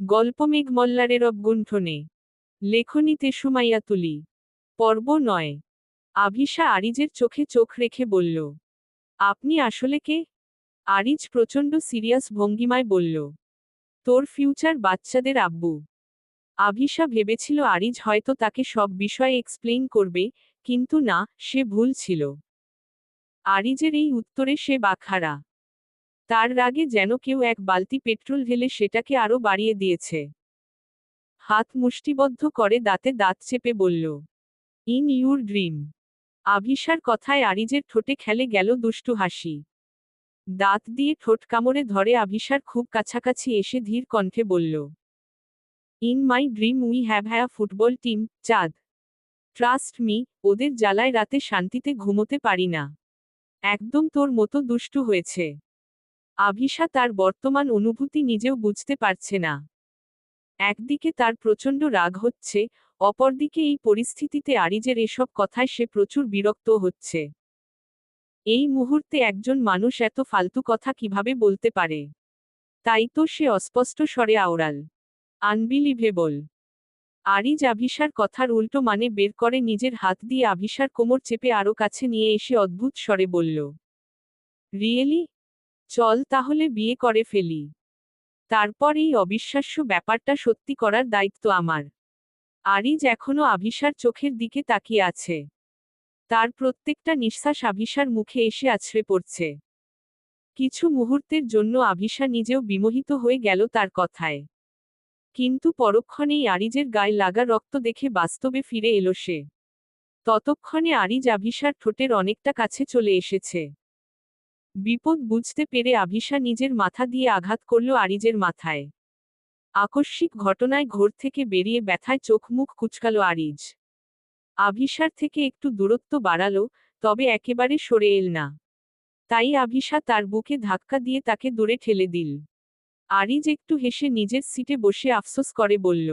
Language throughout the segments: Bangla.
গল্প মেঘ মল্লারের অবগুণ্ঠনে। লেখনীতে সুমাইয়া তুলি। পর্ব নয়। আভিসা আরিজের চোখে চোখ রেখে বলল, আপনি আসলে কে? আরিজ প্রচণ্ড সিরিয়াস ভঙ্গিমায় বলল, তোর ফিউচার বাচ্চাদের আব্বু। আভিসা ভেবেছিল আরিজ হয়তো তাকে সব বিষয়ে এক্সপ্লেইন করবে, কিন্তু না, সে ভুল ছিল। আরিজের এই উত্তরে সে বাখারা। তার রাগে যেন কেউ এক বালতি পেট্রোল ঢেলে সেটাকে আরও বাড়িয়ে দিয়েছে। হাত মুষ্টিবদ্ধ করে দাঁতে দাঁত চেপে বলল, ইন ইউর ড্রিম। আভিসার কথায় আরিজের ঠোঁটে খেলে গেল দুষ্টু হাসি। দাঁত দিয়ে ঠোঁট কামড়ে ধরে আভিসার খুব কাছাকাছি এসে ধীর কণ্ঠে বলল, in my dream we have a football team, চাঁদ। ট্রাস্ট মি, ওদের জ্বালায় রাতে শান্তিতে ঘুমোতে পারি না। একদম তোর মতো দুষ্টু হয়েছে। আভিসা তার বর্তমান অনুভূতি নিজেও বুঝতে পারছে না। একদিকে তার প্রচণ্ড রাগ হচ্ছে, অপরদিকে এই পরিস্থিতিতে আরিজের এসব কথায় সে প্রচুর বিরক্ত হচ্ছে। এই মুহূর্তে একজন মানুষ এত ফালতু কথা কীভাবে বলতে পারে? তাই তো সে অস্পষ্ট স্বরে আওড়াল। আনবিলিভেবল। আরিজ আভিসার কথার উল্টো মানে বের করে নিজের হাত দিয়ে আভিসার কোমর চেপে আরও কাছে নিয়ে এসে অদ্ভুত স্বরে বলল, রিয়েলি? চল তাহলে বিয়ে করে ফেলি। তারপর এই অবিশ্বাস্য ব্যাপারটা সত্যি করার দায়িত্ব আমার। আরিজ এখনও আভিসার চোখের দিকে তাকিয়ে আছে। তার প্রত্যেকটা নিঃশ্বাস আভিসার মুখে এসে আছড়ে পড়ছে। কিছু মুহূর্তের জন্য আভিসা নিজেও বিমোহিত হয়ে গেল তার কথায়। কিন্তু পরক্ষণেই আরিজের গায়ে লাগা রক্ত দেখে বাস্তবে ফিরে এলো সে। ততক্ষণে আরিজ আভিসার ঠোঁটের অনেকটা কাছে চলে এসেছে। বিপদ বুঝতে পেরে আভিসা নিজের মাথা দিয়ে আঘাত করল আরিজের মাথায়। আকস্মিক ঘটনায় ঘোর থেকে বেরিয়ে ব্যথায় চোখ মুখ কুচকালো আরিজ। আভিসার থেকে একটু দূরত্ব বাড়ালো, তবে একেবারে সরে এল না। তাই আভিসা তার বুকে ধাক্কা দিয়ে তাকে দূরে ঠেলে দিল। আরিজ একটু হেসে নিজের সিটে বসে আফসোস করে বলল,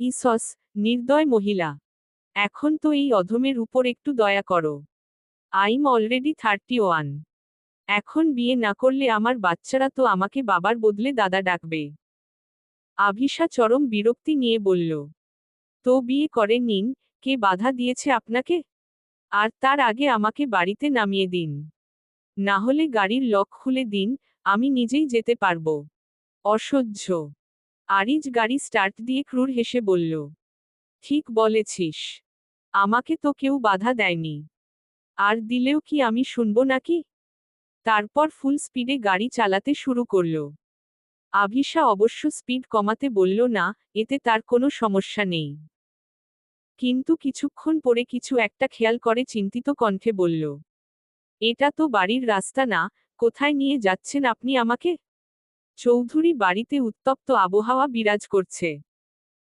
ইসস, নির্দয় মহিলা, এখন তো এই অধমের উপর একটু দয়া করো। I'm already thirty one. এখন বিয়ে না করলে আমার বাচ্চারা তো আমাকে বাবার বদলে দাদা ডাকবে। আভিসা চরম বিরক্তি নিয়ে বলল, তো বিয়ে করে নিন কে বাধা দিয়েছে আপনাকে? আর তার আগে আমাকে বাড়িতে নামিয়ে দিন। না হলে গাড়ির লক খুলে দিন, আমি নিজেই যেতে পারব। অসহ্য। আরিজ গাড়ি স্টার্ট দিয়ে ক্রুর হেসে বলল, ঠিক বলেছিস। আমাকে তো কেউ বাধা দেয়নি। আর দিলেও কি আমি শুনব নাকি? তারপর ফুল স্পিডে গাড়ি চালাতে শুরু করল। আভিসা অবশ্য স্পিড কমাতে বলল, না, এতে তার কোনো সমস্যা নেই। কিন্তু কিছুক্ষণ পরে কিছু একটা খেয়াল করে চিন্তিত কণ্ঠে বলল, এটা তো বাড়ির রাস্তা না, কোথায় নিয়ে যাচ্ছেন আপনি আমাকে? চৌধুরী বাড়িতে উত্তপ্ত আবহাওয়া বিরাজ করছে।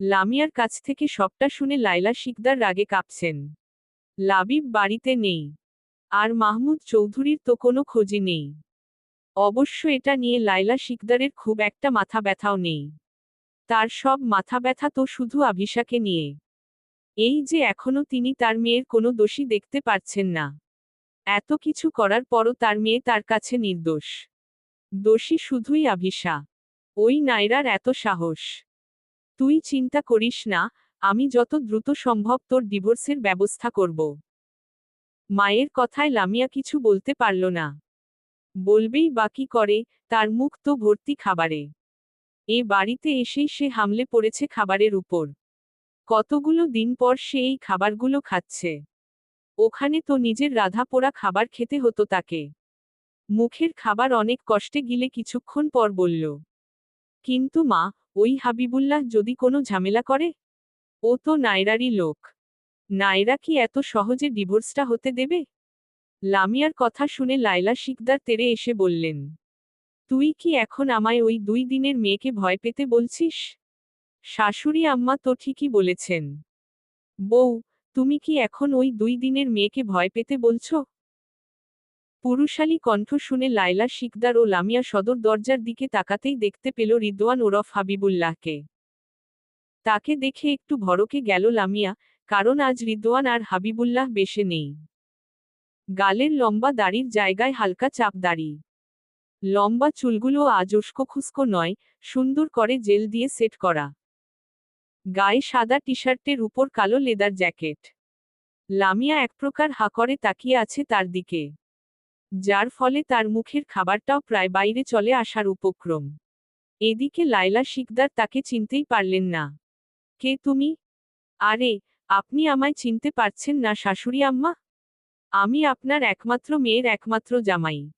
লামিয়ার কাছ থেকে সবটা শুনে লাইলা শিকদার রাগে কাঁপছেন। লাবিব বাড়িতে নেই। আর মাহমুদ চৌধুরীর তো কোনো খোঁজই নেই। অবশ্য এটা নিয়ে লাইলা শিকদারের খুব একটা মাথা ব্যথাও নেই। তার সব মাথা ব্যথা তো শুধু আভিসাকে নিয়ে। এই যে এখনও তিনি তার মেয়ের কোনো দোষী দেখতে পারছেন না। এত কিছু করার পরও তার মেয়ে তার কাছে নির্দোষ। দোষী শুধুই আভিসা ওই নাইরার এত সাহস। তুই চিন্তা করিস না, আমি যত দ্রুত সম্ভব তোর ডিভোর্সের ব্যবস্থা করব। মায়ের কথায় লামিয়া কিছু বলতে পারল না। বলবেই বাকি করে, তার মুখ তো ভর্তি খাবারে। এ বাড়িতে এসেই সে হামলে পড়েছে খাবারের উপর। কতগুলো দিন পর সে এই খাবারগুলো খাচ্ছে। ওখানে তো নিজের রাধা পোড়া খাবার খেতে হতো তাকে। মুখের খাবার অনেক কষ্টে গিলে কিছুক্ষণ পর বলল, কিন্তু মা, ওই হাবিবুল্লাহ যদি কোনো ঝামেলা করে? ও তো নাইরারই লোক। নাইরা কি এত সহজে ডিভোর্সটা হতে দেবে? লামিয়ার কথা শুনে লাইলা শিকদার তেরে এসে বললেন, তুই কি এখন আমায় ওই দুই দিনের মেয়েকে ভয় পেতে বলছিস? শাশুড়ি আম্মা তো ঠিকই বলেছেন, বউ, তুমি কি এখন ওই দুই দিনের মেয়েকে ভয় পেতে বলছ? পুরুষালী কণ্ঠ শুনে লাইলা শিকদার ও লামিয়া সদর দরজার দিকে তাকাতেই দেখতে পেল রিদওয়ান ওরফ হাবিবুল্লাহকে। তাকে দেখে একটু ভরকে গেল লামিয়া কারণ আজ রিদওয়ান আর হাবিবুল্লাহ বেশে নেই। গালের লম্বা দাড়ির জায়গায় হালকা চাপ দাড়ি। লম্বা চুলগুলো আজ উস্কোখুস্কো নয়, সুন্দর করে জেল দিয়ে সেট করা। গায়ে সাদা টি শার্টের উপর কালো লেদার জ্যাকেট। লামিয়া এক প্রকার হা করে তাকিয়ে আছে তার দিকে। যার ফলে তার মুখের খাবারটাও প্রায় বাইরে চলে আসার উপক্রম। এদিকে লাইলা শিকদার তাকে চিনতেই পারলেন না। কে তুমি? আরে আপনি আমায় চিনতে পারছেন না, শাশুড়ি আম্মা? আমি আপনার একমাত্র মেয়ের একমাত্র জামাই।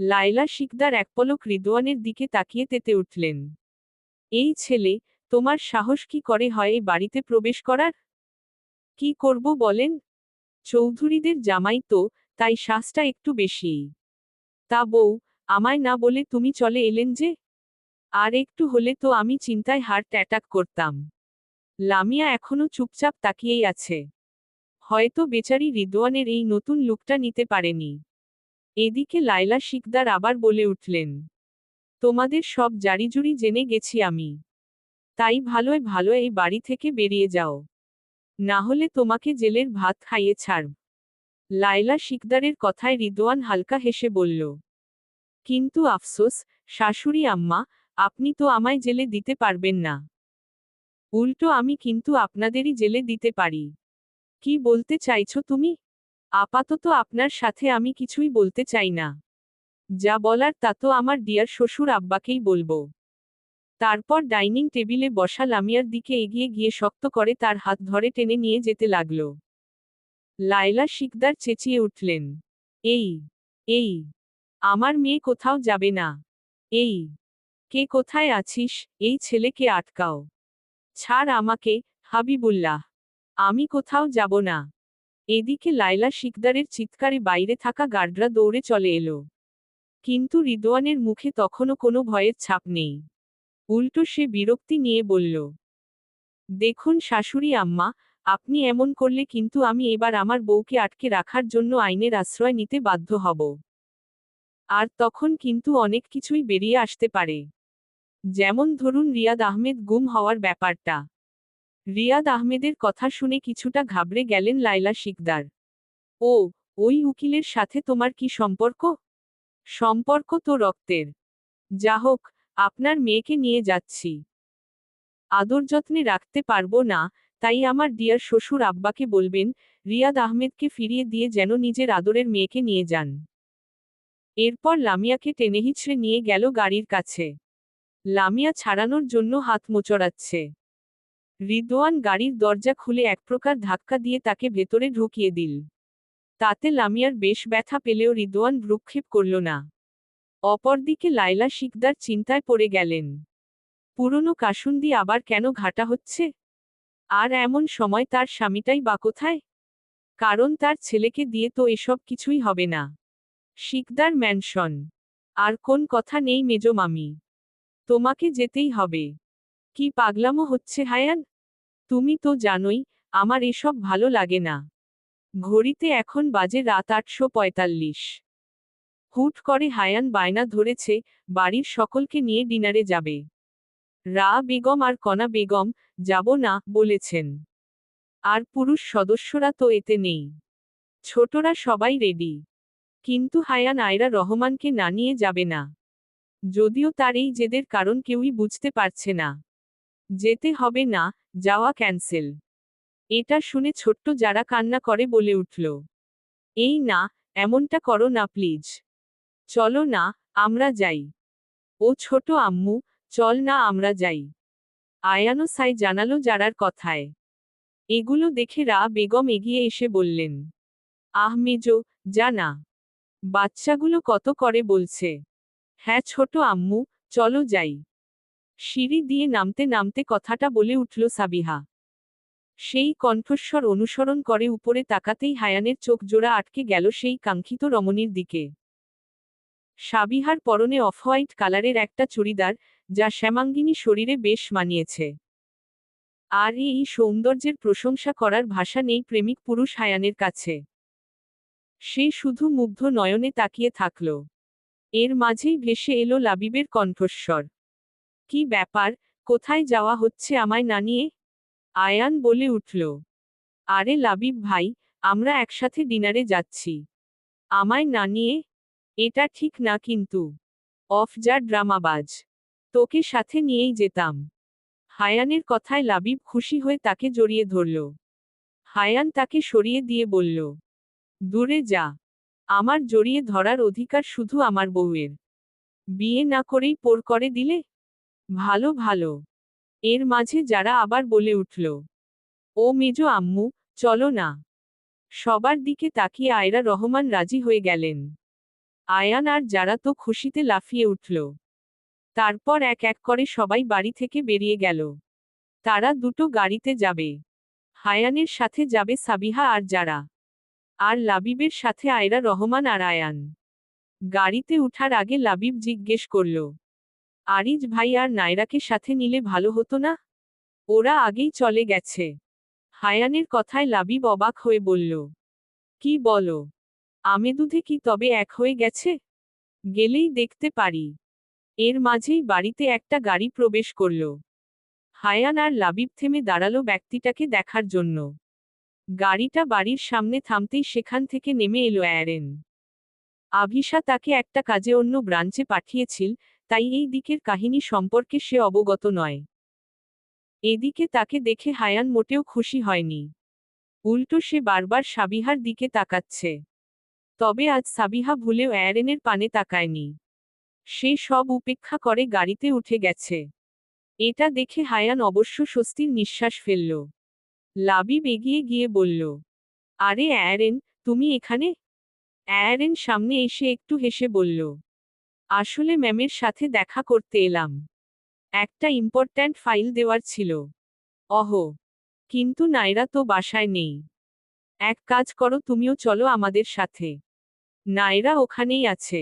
লাইলা শিকদার এক পলক দিকে তাকিয়ে তেতে উঠলেন। এই ছেলে, তোমার সাহস কি করে হয় এই বাড়িতে প্রবেশ করার? কি করব বলেন? চৌধুরীদের জামাই তো, তাই শ্বাসটা একটু বেশিই তা বউ, আমায় না বলে তুমি চলে এলেন যে? আর একটু হলে তো আমি চিন্তায় হার্ট অ্যাটাক করতাম। লামিয়া এখনও চুপচাপ তাকিয়েই আছে। হয়তো বেচারি রিদওয়ানের এই নতুন লুকটা নিতে পারেনি। এদিকে লাইলা শিকদার আবার বলে উঠলেন, তোমাদের সব জারিজুরি জেনে গেছি আমি। তাই ভালোয় ভালো এই বাড়ি থেকে বেরিয়ে যাও। না হলে তোমাকে জেলের ভাত খাইয়ে ছাড়ব। লাইলা শিকদারের কথায় রিদওয়ান হালকা হেসে বলল, কিন্তু আফসোস, শাশুড়ি আম্মা, আপনি তো আমায় জেলে দিতে পারবেন না। উল্টো আমি কিন্তু আপনাদেরই জেলে দিতে পারি। কি বলতে চাইছো তুমি? আপাতত আপনার সাথে আমি কিছুই বলতে চাই না। যা বলার তা তো আমার ডিয়ার শ্বশুর আব্বাকেই বলব। তারপর ডাইনিং টেবিলে বসা লামিয়ার দিকে এগিয়ে গিয়ে শক্ত করে তার হাত ধরে টেনে নিয়ে যেতে লাগল। লায়লা শিকদার চেঁচিয়ে উঠলেন, এই এই, আমার মেয়ে কোথাও যাবে না। এই, কে কোথায় আছিস? এই ছেলেকে আটকাও। ছাড় আমাকে, হাবিবুল্লাহ। আমি কোথাও যাব না। এদিকে লায়লা শিকদারের চিৎকারে বাইরে থাকা গার্ডরা দৌড়ে চলে এলো। কিন্তু রিদওয়ানের মুখে তখনও কোনো ভয়ের ছাপ নেই। উল্টো সে বিরক্তি নিয়ে বলল, দেখুন শাশুড়ি আম্মা, আপনি এমন করলে কিন্তু আমি এবার আমার বউকে আটকে রাখার জন্য আইনের আশ্রয় নিতে বাধ্য হব। আর তখন কিন্তু অনেক কিছুই বেরিয়ে আসতে পারে। যেমন ধরুন রিয়াদ আহমেদ গুম হওয়ার ব্যাপারটা। রিয়াদ আহমেদের কথা শুনে কিছুটা ঘাবড়ে গেলেন লাইলা শিকদার। ও, ওই উকিলের সাথে তোমার কি সম্পর্ক? সম্পর্ক তো রক্তের। যা হোক, আপনার মেয়েকে নিয়ে যাচ্ছি। আদর যত্নে রাখতে পারব না, তাই আমার ডিয়ার শ্বশুর আব্বাকে বলবেন, রিয়াদ আহমেদকে ফিরিয়ে দিয়ে যেন নিজের আদরের মেয়েকে নিয়ে যান। এরপর লামিয়াকে টেনে হিচড়ে নিয়ে গেল গাড়ির কাছে। লামিয়া ছাড়ানোর জন্য হাত মোচড়াচ্ছে। রিদওয়ান গাড়ির দরজা খুলে এক প্রকার ধাক্কা দিয়ে তাকে ভেতরে ঢুকিয়ে দিল। তাতে লামিয়ার বেশ ব্যথা পেলেও রিদোয়ান ভ্রুক্ষেপ করল না। অপরদিকে লাইলা শিকদার চিন্তায় পড়ে গেলেন। পুরনো কাসুন্দি আবার কেন ঘাটা হচ্ছে? আর এমন সময় তার স্বামীটাই বা কোথায়? কারণ তার ছেলেকে দিয়ে তো এসব কিছুই হবে না। শিকদার ম্যানশন। আর কোন কথা নেই মেজো মামি। তোমাকে যেতেই হবে। কি পাগলামো হচ্ছে হায়ান? তুমি তো জানোই, আমার এসব ভালো লাগে না। ঘড়িতে এখন বাজে রাত আটশো পঁয়তাল্লিশ। হুট করে হায়ান বায়না ধরেছে, বাড়ির সকলকে নিয়ে ডিনারে যাবে। রা বেগম আর কণা বেগম, যাব না, বলেছেন। আর পুরুষ সদস্যরা তো এতে নেই। ছোটরা সবাই রেডি। কিন্তু হায়ান আয়রা রহমানকে না নিয়ে যাবে না। যদিও তার এই জেদের কারণ কেউই বুঝতে পারছে না। যেতে হবে না, যাওয়া ক্যান্সেল। এটা শুনে ছোট্ট যারা কান্না করে বলে উঠল। এই না, এমনটা করো না প্লিজ। চলো না, আমরা যাই। ও ছোট আম্মু, চল না আমরা যাই। আয়ানো সাই জানালো যারার কথায়। এগুলো দেখে রা বেগম এগিয়ে এসে বললেন, আহ মেজো জানা বাচ্চাগুলো কত করে বলছে? হ্যাঁ ছোট আম্মু, চলো যাই। সিঁড়ি দিয়ে নামতে নামতে কথাটা বলে উঠল সাবিহা। সেই কণ্ঠস্বর অনুসরণ করে উপরে তাকাতেই হায়ানের চোখ জোড়া আটকে গেল সেই কাঙ্ক্ষিত রমণীর দিকে। সাবিহার পরনে অফ হোয়াইট কালারের একটা চুড়িদার, যা শ্যামাঙ্গিনী শরীরে বেশ মানিয়েছে। আর এই সৌন্দর্যের প্রশংসা করার ভাষা নেই প্রেমিক পুরুষ হায়ানের কাছে। সে শুধু মুগ্ধ নয়নে তাকিয়ে থাকল। এর মাঝেই ভেসে এলো লাবিবের কণ্ঠস্বর। কি ব্যাপার? কোথায় যাওয়া হচ্ছে আমায় না নিয়ে? আয়ান বলে উঠল। আরে লাবিব ভাই, আমরা একসাথে ডিনারে যাচ্ছি। আমায় না নিয়ে? এটা ঠিক না কিন্তু। অফ যা ড্রামাবাজ। তোকে সাথে নিয়েই যেতাম হায়ানের কথায় লাবিব খুশি হয়ে তাকে জড়িয়ে ধরল। হায়ান তাকে সরিয়ে দিয়ে বলল, দূরে যা। আমার জড়িয়ে ধরার অধিকার শুধু আমার বউয়ের। বিয়ে না করেই পোর করে দিলে? ভালো ভালো। এর মাঝে যারা আবার বলে উঠল, ও মেজ আম্মু, চলো না। সবার দিকে তাকিয়ে আয়রা রহমান রাজি হয়ে গেলেন। আয়ান আর যারা তো খুশিতে লাফিয়ে উঠল। তারপর এক এক করে সবাই বাড়ি থেকে বেরিয়ে গেল। তারা দুটো গাড়িতে যাবে। হায়ানের সাথে যাবে সাবিহা আর যারা। আর লাবিবের সাথে আয়রা রহমান আর আয়ান। গাড়িতে উঠার আগে লাবিব জিজ্ঞেস করল, আরিজ ভাই আর নায়রাকে সাথে নিলে ভালো হতো না? ওরা আগেই চলে গেছে। হায়ানের কথায় লাবিব অবাক হয়ে বলল, কি বলো? আমেদুধে কি তবে এক হয়ে গেছে? গেলেই দেখতে পারি। এর মাঝেই বাড়িতে একটা গাড়ি প্রবেশ করল। হায়ান আর লাবিব থেমে দাঁড়াল ব্যক্তিটাকে দেখার জন্য। গাড়িটা বাড়ির সামনে থামতেই সেখান থেকে নেমে এলো অ্যারেন। আভিশা তাকে একটা কাজে অন্য ব্রাঞ্চে পাঠিয়েছিল, তাই এই দিকের কাহিনী সম্পর্কে সে অবগত নয়। এদিকে তাকে দেখে হায়ান মোটেও খুশি হয়নি। উল্টো সে বারবার সাবিহার দিকে তাকাচ্ছে। তবে আজ সাবিহা ভুলেও অ্যারেনের পানে তাকায়নি। সে সব উপেক্ষা করে গাড়িতে উঠে গেছে। এটা দেখে হায়ান অবশ্য স্বস্তির নিঃশ্বাস ফেলল। লাবিব এগিয়ে গিয়ে বলল, আরে অ্যারেন, তুমি এখানে? অ্যারেন সামনে এসে একটু হেসে বলল, আসলে ম্যামের সাথে দেখা করতে এলাম। একটা ইম্পর্ট্যান্ট ফাইল দেওয়ার ছিল। অহ, কিন্তু নাইরা তো বাসায় নেই। এক কাজ করো, তুমিও চলো আমাদের সাথে। নাইরা ওখানেই আছে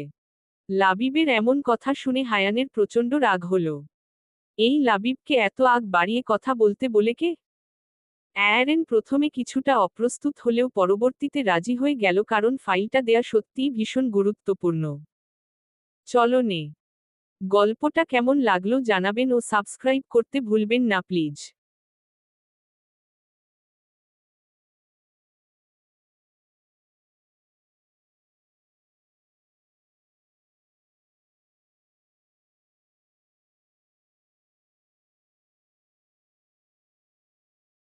লাবিবের এমন কথা শুনে হায়ানের প্রচণ্ড রাগ হল। এই লাবিবকে এত আগ বাড়িয়ে কথা বলতে বলে কে? অ্যারেন প্রথমে কিছুটা অপ্রস্তুত হলেও পরবর্তীতে রাজি হয়ে গেল কারণ ফাইলটা দেয়া সত্যিই ভীষণ গুরুত্বপূর্ণ। চলো নে। গল্পটা কেমন লাগল জানাবেন ও সাবস্ক্রাইব করতে ভুলবেন না, প্লিজ।